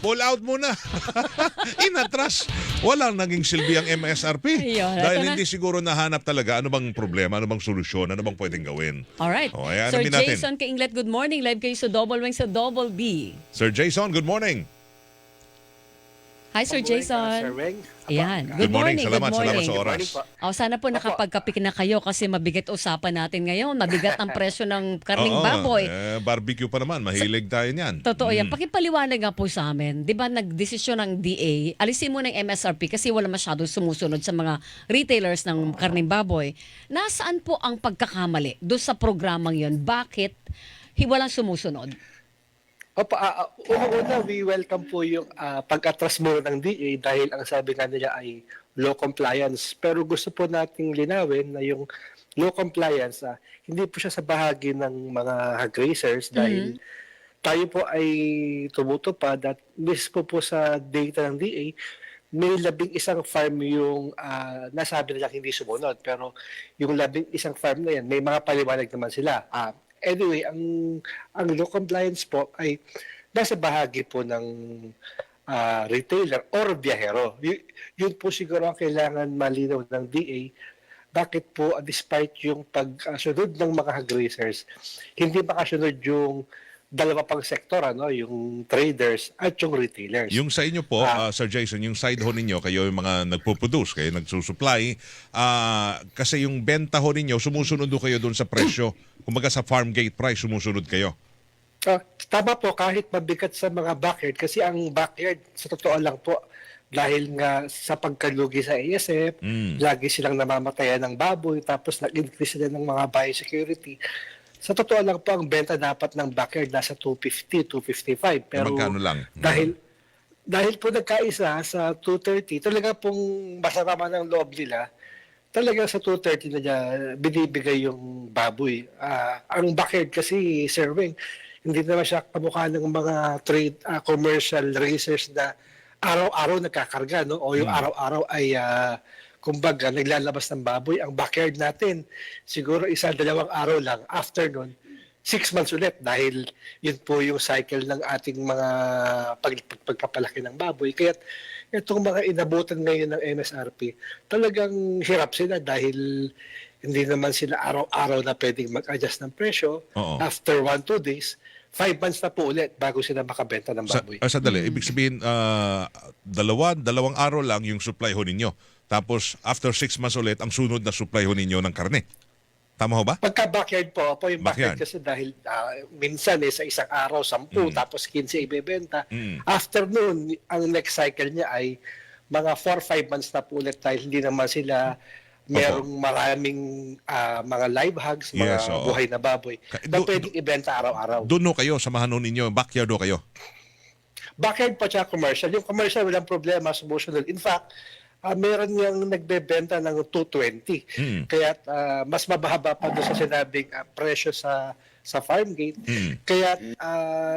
pull out muna. Inatras. Walang naging silbi ang MSRP. Ayun, Dahil eto na. hindi siguro nahanap talaga ano bang problema, ano bang solusyon, ano bang pwedeng gawin. Alright. O, ayan, Sir alamin natin. Jason Kainglet, good morning. Live kayo sa Double Wing sa Double B. Sir Jason, good morning. Hi, Sir Good Jason. Sir Weng. Ayan. Good morning. Salamat, good morning. salamat sa Good oras. Oh, sana po nakapagkapik na kayo kasi mabigat usapan natin ngayon. Mabigat ang presyo ng karning Oo, baboy. eh, barbecue pa naman, mahilig tayo niyan. Totoo yan. Mm. Pakipaliwanag nga po sa amin. Di ba nagdesisyon ng DA, alisin mo ng MSRP kasi wala masyadong sumusunod sa mga retailers ng karning baboy. Nasaan po ang pagkakamali doon sa programang yon? Bakit hi- walang sumusunod? Opo, ah, ah, unang-una, we welcome po yung ah, pag-atras mo ng DA dahil ang sabi nga nila ay low compliance. Pero gusto po nating linawin na yung low compliance, ah, hindi po siya sa bahagi ng mga hog raisers dahil tayo po ay tumutupad at mismo po sa data ng DA, may labing isang farm yung ah, nasabi nila hindi sumunod. Pero yung labing isang farm na yan, may mga paliwanag naman sila. Ah, anyway, ang, ang low compliance po ay nasa bahagi po ng ah, retailer or biyahero. Y- yun po siguro ang kailangan malinaw ng DA bakit po uh, despite yung pagsunod ng mga hog raisers, hindi makasunod yung dalawa pang sektor, ano, yung traders at yung retailers. Yung sa inyo po, Ah. uh, Sir Jason, yung side ho ninyo, kayo yung mga nagpo-produce, kayo nagsusupply, ah, kasi yung benta ho ninyo, sumusunod ho kayo doon sa presyo. Kumbaga sa farm gate price, sumusunod kayo. Ah, tama po, kahit mabigat sa mga backyard, kasi ang backyard, sa totoo lang po, dahil nga sa pagkalugi sa ASF, Mm. lagi silang namamatayan ng baboy, tapos nag-increase sila ng mga biosecurity. Sa totoo lang po, ang benta dapat ng backyard nasa 250, 255. Pero Magkano lang? dahil dahil po nagkaisa sa 230, talaga pong masama ng loob nila, talaga sa 230 na niya binibigay yung baboy. Ah, ang backyard kasi, Sir Weng, hindi naman siya kamukha ng mga trade ah, commercial racers na araw-araw nagkakarga, no? O yung araw-araw ay ah, kumbaga naglalabas ng baboy. Ang backyard natin, siguro isa dalawang araw lang. After nun, six months ulit dahil yun po yung cycle ng ating mga pag, pag- pagpapalaki ng baboy. Kaya itong mga inabutan ngayon ng MSRP, talagang hirap sila dahil hindi naman sila araw-araw na pwedeng mag-adjust ng presyo. Oo. After one, two days, five months na po ulit bago sila makabenta ng Sa, baboy. ah, sandali, ibig sabihin, ah, dalawa, dalawang araw lang yung supply ho ninyo. Tapos, after six months ulit, ang sunod na supply ho ninyo ng karne. Tama ho ba? Pagka backyard po, po yung backyard, Backyard. kasi dahil ah, minsan eh, sa isang araw, 10, tapos 15 ibebenta. Mm. After noon, ang next cycle niya ay mga 4-5 months na po ulit dahil hindi naman sila merong maraming ah, mga live hogs, mga Yes, oo. buhay na baboy na do- pwedeng ibenta araw-araw. Doon ho kayo, samahan ho ninyo, backyard ho kayo. Backyard pa siya commercial. Yung commercial, walang problema, sumusunod. In fact, ah, meron niyang nagbebenta ng 220. Mm. Kaya ah, mas mababa pa doon sa sinabing ah, presyo sa sa farm gate. Mm. Kaya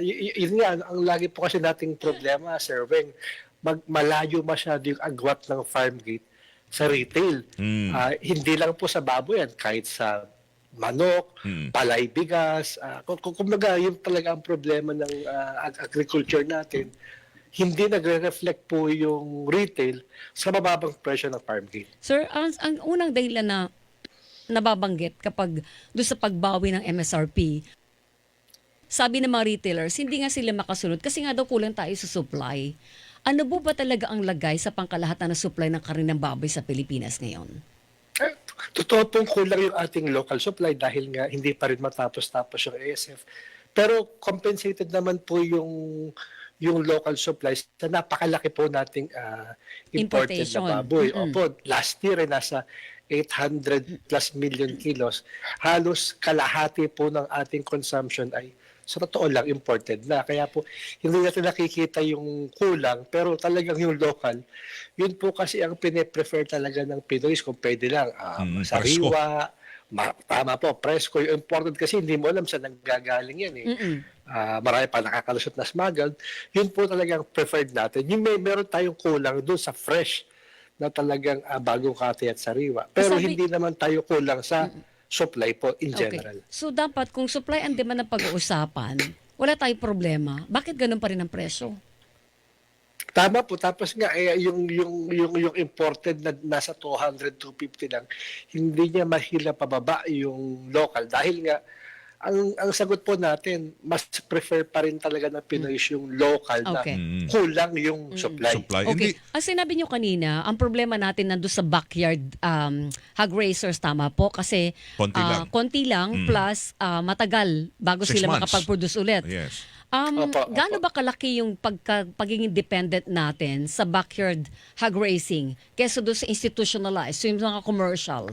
y- yun nga, ang lagi po kasi nating problema, Sir Weng, mag, malayo masyado yung agwat ng farm gate sa retail. Mm. Ah, hindi lang po sa baboy yan, kahit sa manok, Mm. palay bigas. Uh, kung, kung kumbaga, yun talaga ang problema ng ag- agriculture natin. Hindi nagre-reflect po yung retail sa mababang presyo ng farm gate. Sir, ang, ang unang dahilan na nababanggit kapag doon sa pagbawi ng MSRP, sabi ng mga retailers, hindi nga sila makasunod kasi nga daw kulang tayo sa supply. Ano po ba talaga ang lagay sa pangkalahatan ng supply ng karin ng baboy sa Pilipinas ngayon? Eh, totoo pong kulang yung ating local supply dahil nga hindi pa rin matapos-tapos yung ASF. Pero compensated naman po yung yung local supplies sa napakalaki po nating imported Importation. na baboy. Mm-mm. Opo, last year ay nasa 800 plus million kilos. Halos kalahati po ng ating consumption ay sa totoo lang imported na. Kaya po hindi natin nakikita yung kulang pero talagang yung local, yun po kasi ang pine-prefer talaga ng Pinoy kung pwede lang. ah, Mm, sariwa, ma- tama po, presko. Yung imported kasi hindi mo alam saan nanggagaling yan eh. Mm-mm. Ah, marami pa nakakalusot na smuggled. Yun po talagang preferred natin. Yung may meron tayong kulang doon sa fresh na talagang ah, bagong kati at sariwa. Pero Sabi- hindi naman tayo kulang sa supply po in general. So dapat kung supply and demand ang pag-uusapan, wala tayong problema. Bakit ganun pa rin ang presyo? Tama po. Tapos nga, eh, yung, yung, yung, yung imported na nasa 200, 250 lang, hindi niya mahila pababa yung local. Dahil nga, ang, ang sagot po natin, mas prefer pa rin talaga ng Pinoy yung local na Okay. Mm. kulang yung supply. Supply. Okay. Hindi, Ang sinabi nyo kanina, ang problema natin nandun sa backyard um, hog racers, tama po? Kasi Konti ah, lang. konti lang Mm. plus ah, matagal bago Six sila months. makapag-produce ulit. yes. Um, Opo, gaano ba kalaki yung pagka, pagiging dependent natin sa backyard hog racing kesa doon sa institutionalized, so yung mga commercial?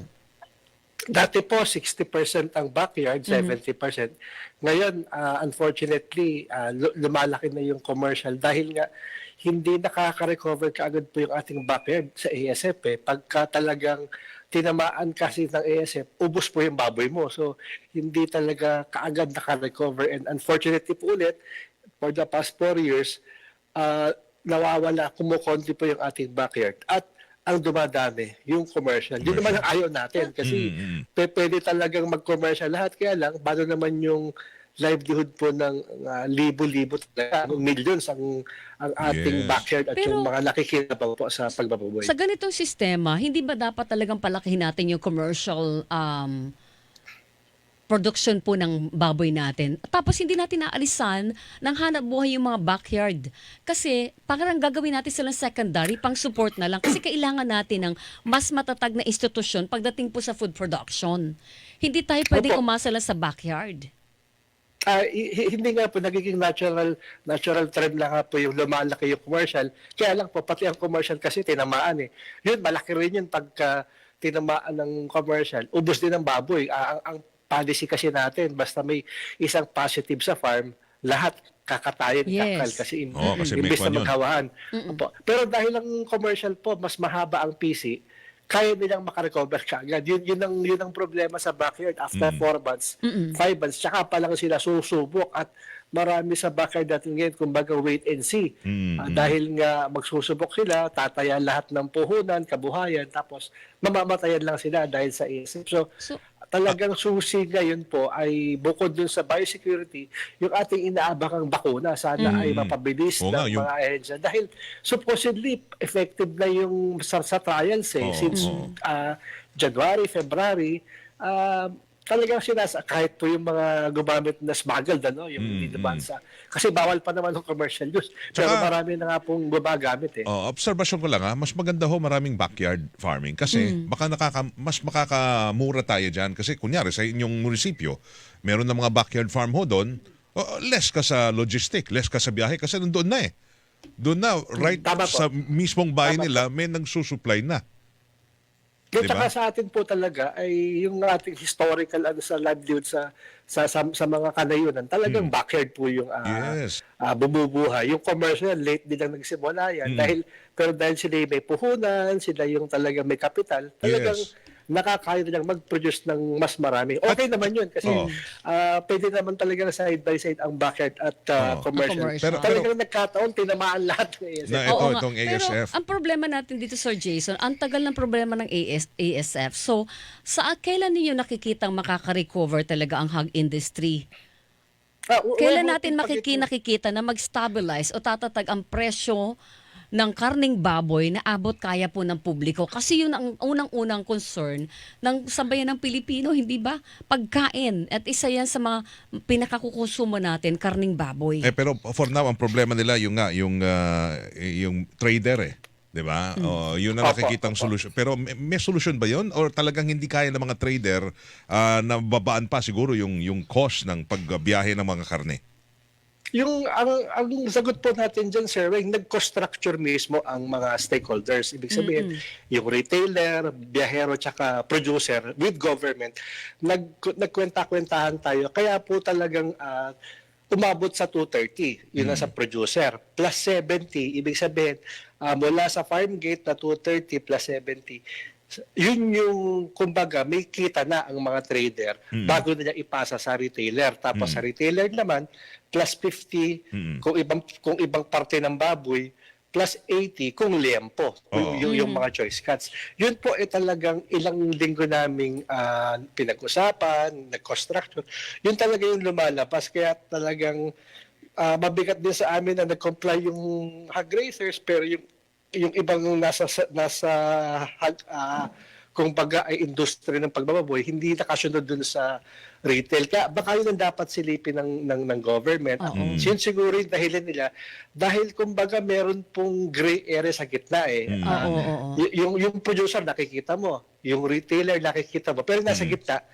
Dati po, 60% ang backyard, Mhm. 70%. Ngayon, ah, unfortunately, lu- lumalaki na yung commercial dahil nga hindi nakaka-recover kaagad po yung ating backyard sa ASF. Eh. Pagka talagang tinamaan kasi ng ASF, ubos po yung baboy mo. So, hindi talaga kaagad naka-recover. And unfortunately po ulit, for the past four years, ah, nawawala, kumukonti po yung ating backyard. At ang dumadami, yung commercial. Yun naman ang ayaw natin kasi Mm, mm. pe- pwede talagang mag-commercial lahat. Kaya lang, paano naman yung livelihood po ng ah, libo-libo talaga, millions ang, ang ating Yes. backyard at Pero- yung mga nakikinabaw po sa pagbababoy. Sa ganitong sistema, hindi ba dapat talagang palakihin natin yung commercial um, production po ng baboy natin? Tapos hindi natin naalisan ng hanap buhay yung mga backyard. Kasi parang gagawin natin silang secondary, pang support na lang. Kasi kailangan natin ng mas matatag na institusyon pagdating po sa food production. Hindi tayo pwedeng umasa lang sa backyard. Hi- hindi nga po nagiging natural natural trend lang nga po yung lumalaki yung commercial. Kaya lang po pati ang commercial kasi tinamaan eh. Yun malaki rin yun pagka tinamaan ng commercial. Ubos din ng baboy. Ah, ang, ang policy kasi natin basta may isang positive sa farm, lahat kakatayin Yes. kakal kasi, in, Oo, kasi imbes na yun. maghawahan. Opo. Pero dahil ang commercial po mas mahaba ang PC, kaya nilang makarecover kaagad. Yun, yun, ang, yun ang problema sa backyard. After Mm. four months, five months, tsaka pa lang sila susubok at marami sa backyard natin ngayon, kumbaga wait and see. Mm, mm. dahil nga magsusubok sila, tataya lahat ng puhunan, kabuhayan, tapos mamamatayan lang sila dahil sa isip. So, So, talagang susi ngayon po ay bukod dun sa biosecurity, yung ating inaabakang bakuna sana ay mapabilis Oo ng nga, yung- mga ahensya. Dahil supposedly effective na yung sa, sa trials eh, Oo, since oo. ah, January, February, ah, talagang sinasa kahit po yung mga gumamit na smuggled ano, yung Mm, hindi naman sa kasi bawal pa naman ng commercial use. Pero Tsaka- marami na nga pong gumagamit eh. Oh, observation ko lang ha, mas maganda ho maraming backyard farming kasi baka nakaka, mas makakamura tayo diyan kasi kunyari sa inyong munisipyo, meron na mga backyard farm ho doon, oh, less ka sa logistic, less ka sa biyahe kasi nandoon na eh. Doon na, right Tama po. sa mismong bahay Tama nila, may nagsusupply na. Yung Diba? tsaka sa atin po talaga ay yung ating historical ano sa livelihood sa sa sa, sa mga kanayunan talagang backyard po yung Hmm. Yes. ah, bumubuhay. Yung commercial late din lang nagsimula yan Hmm. dahil pero dahil sila may puhunan, sila yung talagang may kapital, talagang Yes. Nakakaya nilang mag-produce ng mas marami. Okay naman yun kasi Oo. ah, pwede naman talaga side by side ang backyard at ah, Oo. commercial. Commercial. Pero- talagang nagkataon tinamaan lahat ng ASF. Na ito, Oo nga. itong Pero ASF. ang problema natin dito, Sir Jason, ang tagal ng problema ng AS, ASF. So, sa kailan ninyo nakikitang makaka-recover talaga ang hog industry? Ah, w- Kailan w- natin pag- makiki nakikita na mag-stabilize o tatatag ang presyo ng karning baboy na abot kaya po ng publiko? Kasi yun ang unang-unang concern ng sambayan ng Pilipino, hindi ba? Pagkain. At isa yan sa mga pinakakukonsumo natin, karning baboy. Eh pero for now ang problema nila yung nga yung ah, yung trader eh. 'Di ba? Oh, yun ang Opo, nakikitang opo. solusyon. Pero may, may solusyon ba 'yon or talagang hindi kaya ng mga trader ah, na babaan pa siguro yung yung cost ng pagbiyahe ng mga karne? Yung ang, ang sagot po natin dyan, Sir Weng, nag-structure mismo ang mga stakeholders. Ibig sabihin, yung retailer, biyahero, tsaka producer with government, nag, nagkwenta-kwentahan tayo. Kaya po talagang ah, umabot sa 230, yun na sa producer. Plus 70, ibig sabihin, ah, mula sa farm gate na 230 plus 70, yun yung, kumbaga, may kita na ang mga trader bago nila ipasa sa retailer. Tapos sa retailer naman, plus 50 kung ibang kung ibang parte ng baboy, plus 80 kung liempo, Oo. yung, yung mga choice cuts. Yun po ay talagang ilang linggo naming ah, pinag-usapan, nag-construction. Yun talaga yung lumalabas. Kaya talagang ah, mabigat din sa amin na nag-comply yung hog raisers pero yung yung ibang nasa nasa ah, kung baga ay industry ng pagbababoy, hindi nakasunod dun sa retail. Kaya baka yun ang dapat silipin ng, ng, ng government. Oo. Yun siguro yung dahilan nila. Dahil kumbaga meron pong gray area sa gitna eh. Oo, oo. Y- yung yung producer nakikita mo, yung retailer nakikita mo, pero nasa gitna,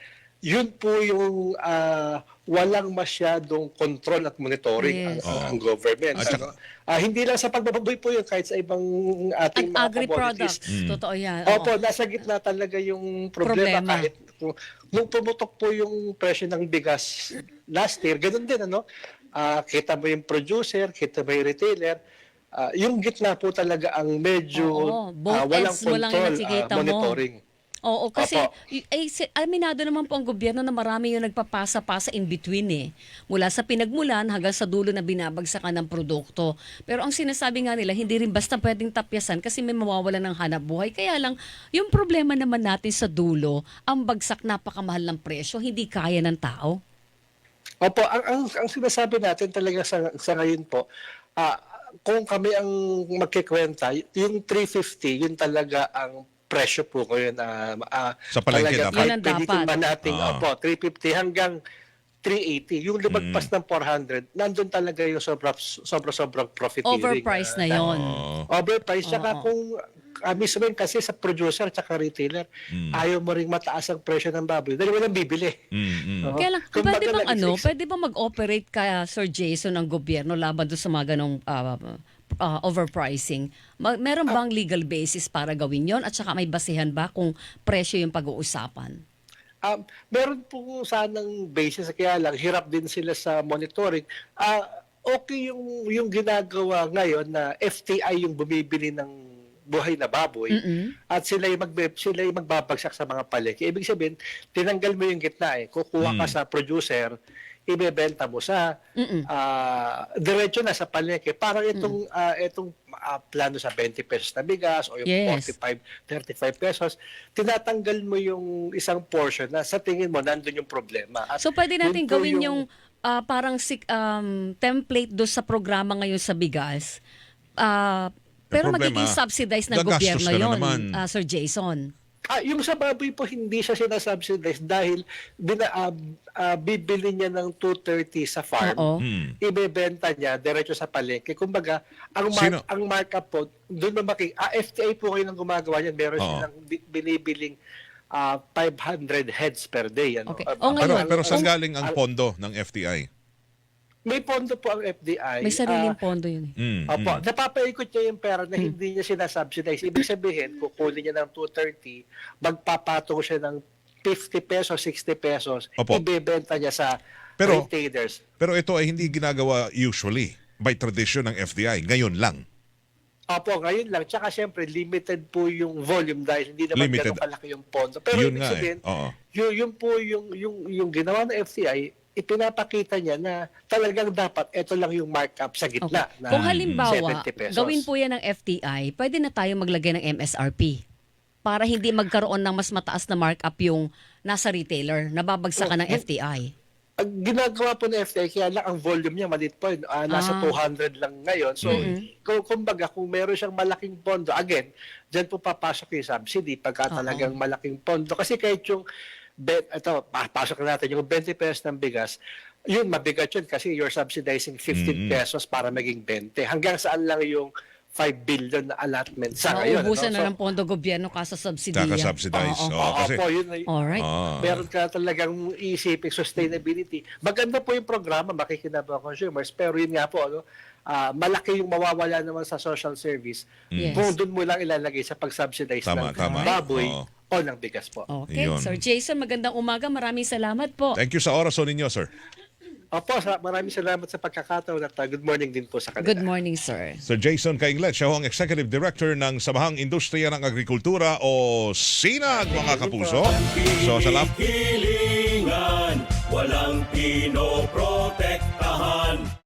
yun po yung ah, walang masyadong control at monitoring Yes. ang, Oo. ang government. At Ano? Ah, hindi lang sa pagbababoy po yun, kahit sa ibang ating At mga agri-products. commodities. Totoo yan. Opo, nasa gitna talaga yung problema, Problema. kahit kung, nung pumutok po yung presyo ng bigas last year, ganun din ano. Ah, kita mo yung producer, kita mo yung retailer. Ah, yung gitna po talaga ang medyo Oo, ah, walang control, nakikita ah, mo. Oo, kasi Opo. ay, aminado naman po ang gobyerno na marami yung nagpapasa-pasa in between eh. Mula sa pinagmulan hanggang sa dulo na binabagsakan ng produkto. Pero ang sinasabi nga nila, hindi rin basta pwedeng tapyasan kasi may mawawala ng hanap buhay. Kaya lang, yung problema naman natin sa dulo, ang bagsak napakamahal ng presyo, hindi kaya ng tao. Opo, ang, ang, ang sinasabi natin talaga sa, sa ngayon po, ah, kung kami ang magkikwenta, yung 350, yun talaga ang presyo po ngayon. ah, ah, Sa palengke dapat. Yun ang dapat. ba natin, Ah. opo, 350 hanggang 380. Yung lumagpas Mm. ng 400, nandun talaga yung sobra, sobra, sobrang profiteering. Overpriced na yon. Oo. Overpriced. Tsaka Oo. kung uh, mismo yun kasi sa producer at retailer, Mm. ayaw mo ring mataas ang presyo ng baboy dahil walang bibili. Mm, mm. Oo. Kaya lang, Kumbaga, pwede bang ano, pwede bang mag-operate kaya Sir Jason ng gobyerno laban doon sa mga ganong ah, ah, overpricing? Ma- meron bang legal basis para gawin yon at saka may basihan ba kung presyo yung pag-uusapan? Um, meron po sanang basis kaya lang hirap din sila sa monitoring. Ah, okay yung yung ginagawa ngayon na FTI yung bumibili ng buhay na baboy Mm-mm. at sila yung magbe, sila yung magbabagsak sa mga palengke. Ibig sabihin, tinanggal mo yung gitna eh. Kukuha ka Mm. sa producer, ibebenta mo sa Mm-mm. ah diretso na sa palengke. Parang itong ah, itong ah, plano sa 20 pesos na bigas o yung Yes. 45, 35 pesos, tinatanggal mo yung isang portion na sa tingin mo nandun yung problema. At So pwede natin gawin yung, ah, parang sik- um, template do sa programa ngayon sa bigas. Ah, pero problema, magiging subsidized ng gobyerno na yon, naman. ah, Sir Jason. Ah, yung sa baboy po hindi siya sinasubsidize dahil bina, ah, ah, bibili niya ng 230 sa farm. Oo. Mm. ibebenta niya diretso sa palengke. Kumbaga, ang Sino? mark, ang markup po, doon mo maki ah, FTA po ngayon ang gumagawa niyan. Meron Oo. silang bi- binibiling ah, 500 heads per day. Ano? Okay. Ah, O, Pero, ngayon, pero saan galing ang ang- pondo ng FTI? May pondo po ang FDI. May sariling Ah, pondo yun. eh. Mm, Opo, mm. napapaikot niya yung pera na hindi niya sinasubsidize. Ibig sabihin, kukunin niya ng 230, magpapatong siya ng 50 pesos, 60 pesos, Opo. ibebenta niya sa Pero- retailers. Pero ito ay hindi ginagawa usually by tradition ng FTI. Ngayon lang. Opo, ngayon lang. Tsaka siyempre, limited po yung volume dahil hindi naman Limited. ganun kalaki yung pondo. Pero Yun ibig nga eh. sabihin, Oo. yun, yun po yung, yung, yung ginawa ng FCI, ipinapakita niya na talagang dapat ito lang yung markup sa Okay. gitna. Na Kung halimbawa, 70 pesos. gawin po yan ng FTI, pwede na tayo maglagay ng MSRP para hindi magkaroon ng mas mataas na markup yung nasa retailer, nababagsakan ng Oh, FTI. Ang ginagawa po ng FCI, kaya lang ang volume niya maliit po. yun. Ah, nasa Ah. 200 lang ngayon. So, kung, kumbaga, kung meron siyang malaking pondo, again, dyan po papasok yung subsidy pagka talagang malaking pondo. Kasi kahit yung, bet, ito, papasok na natin, yung 20 pesos ng bigas, yun, mabigat yun kasi you're subsidizing 15 Mm-mm. pesos para maging 20. Hanggang saan lang yung 5 billion na allotment sa ngayon. Mauubusan na So, ng pondo gobyerno kaso subsidiya. Kaka-subsidize. Oo. Oo, Oo kasi, po, yun, Alright. Ah. meron ka talagang iisipin sustainability. Maganda po yung programa, makikinabang consumers, pero yun nga po, ano, ah, malaki yung mawawala naman sa social service Yes. kung doon mo lang ilalagay sa pag-subsidize Tama, ng tama. baboy Oo. O ng bigas po. Okay, Yun. Sir Jason, magandang umaga. Maraming salamat po. thank you sa oras o ninyo, sir. Opo, sa, maraming salamat sa pagkakataon at ah, good morning din po sa kanila. Good morning, sir. Sir Jason Kainglet, siya ho ang Executive Director ng Samahang Industriya ng Agrikultura o SINAG, mga kapuso. So, salamat. Hilingan, walang pinoprotektahan.